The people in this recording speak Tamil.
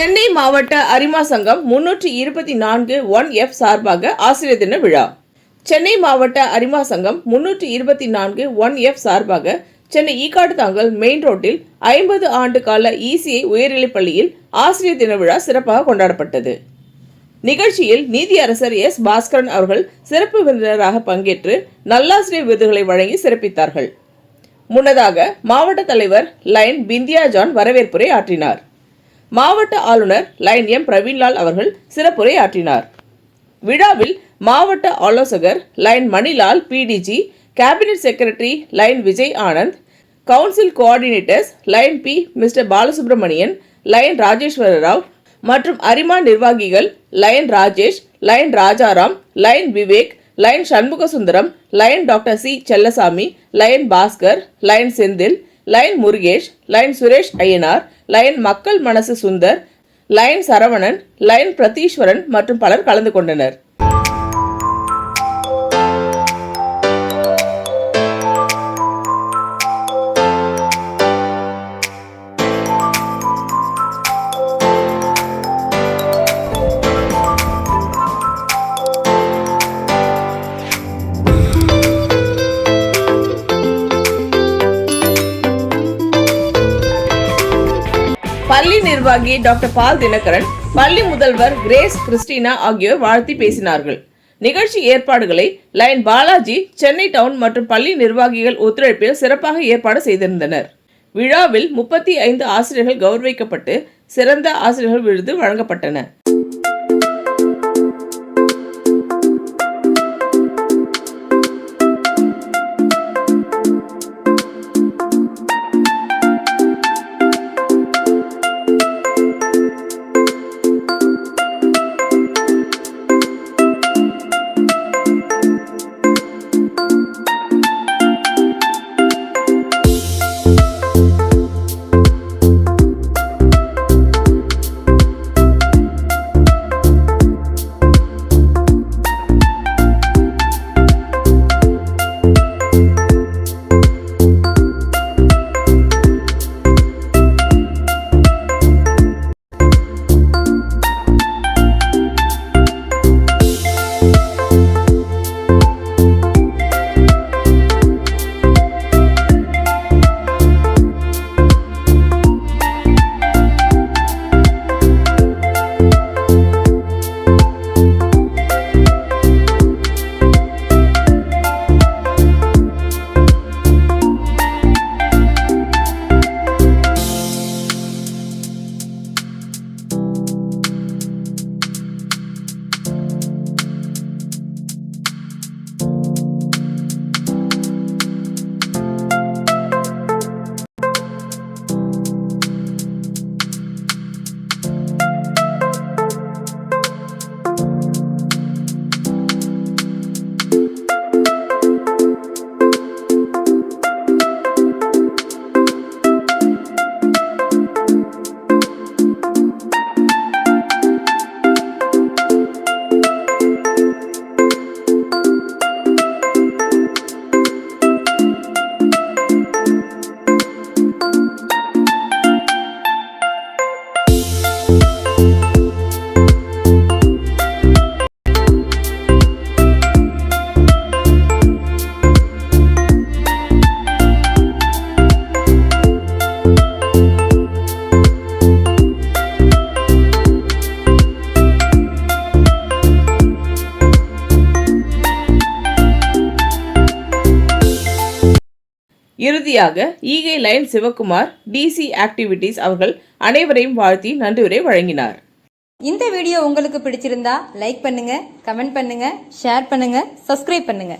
சென்னை மாவட்ட அரிமா சங்கம் முன்னூற்றி இருபத்தி நான்கு ஒன் எஃப் சார்பாக ஆசிரியர் தின விழா. சென்னை மாவட்ட அரிமா சங்கம் முன்னூற்றி இருபத்தி நான்கு ஒன் எஃப் சார்பாக சென்னை ஈக்காடு தாங்கல் மெயின் ரோட்டில் ஐம்பது ஆண்டு கால இசிஐ உயர்நிலைப் பள்ளியில் ஆசிரியர் தின விழா சிறப்பாக கொண்டாடப்பட்டது. நிகழ்ச்சியில் நீதியரசர் எஸ் பாஸ்கரன் அவர்கள் சிறப்பு விருந்தினராக பங்கேற்று நல்லாசிரியர் விருதுகளை வழங்கி சிறப்பித்தார்கள். முன்னதாக மாவட்ட தலைவர் லைன் பிந்தியா ஜான் வரவேற்புரை ஆற்றினார். மாவட்ட ஆளுநர் லைன் எம் பிரவீன்லால் அவர்கள் சிறப்புரை ஆற்றினார் விழாவில் மாவட்ட ஆலோசகர் lion Manilal PDG cabinet secretary lion Vijay Anand council coordinators lion P mister Balasubramanian lion Rajeswara Rao மற்றும் அரிமா நிர்வாகிகள் lion Rajesh lion Rajaram lion Vivek lion Shanmuga Sundaram lion doctor C Chellasamy lion Bhaskar lion Senthil lion Murugesh lion Suresh Ayyanar lion மக்கள் மனசு சுந்தர் லைன் சரவணன் லைன் பிரதீஸ்வரன் மற்றும் பலர் கலந்து கொண்டனர். பள்ளி நிர்வாகி டாக்டர் பால் தினகரன் பள்ளி முதல்வர் கிரேஸ் கிறிஸ்டினா ஆகியோர் வாழ்த்தி பேசினார்கள். நிகழ்ச்சி ஏற்பாடுகளை லயன் பாலாஜி சென்னை டவுன் மற்றும் பள்ளி நிர்வாகிகள் ஒத்துழைப்பில் சிறப்பாக ஏற்பாடு செய்திருந்தனர். விழாவில் முப்பத்தி ஐந்து ஆசிரியர்கள் கௌரவிக்கப்பட்டு சிறந்த ஆசிரியர்கள் விருது வழங்கப்பட்டன. இறுதியாக ஈகை லைன் சிவகுமார் டிசி ஆக்டிவிட்டீஸ் அவர்கள் அனைவரையும் வாழ்த்தி நன்றியுரை வழங்கினார். இந்த வீடியோ உங்களுக்கு பிடிச்சிருந்தா லைக் பண்ணுங்க கமெண்ட் பண்ணுங்க ஷேர் பண்ணுங்க சப்ஸ்கிரைப் பண்ணுங்க.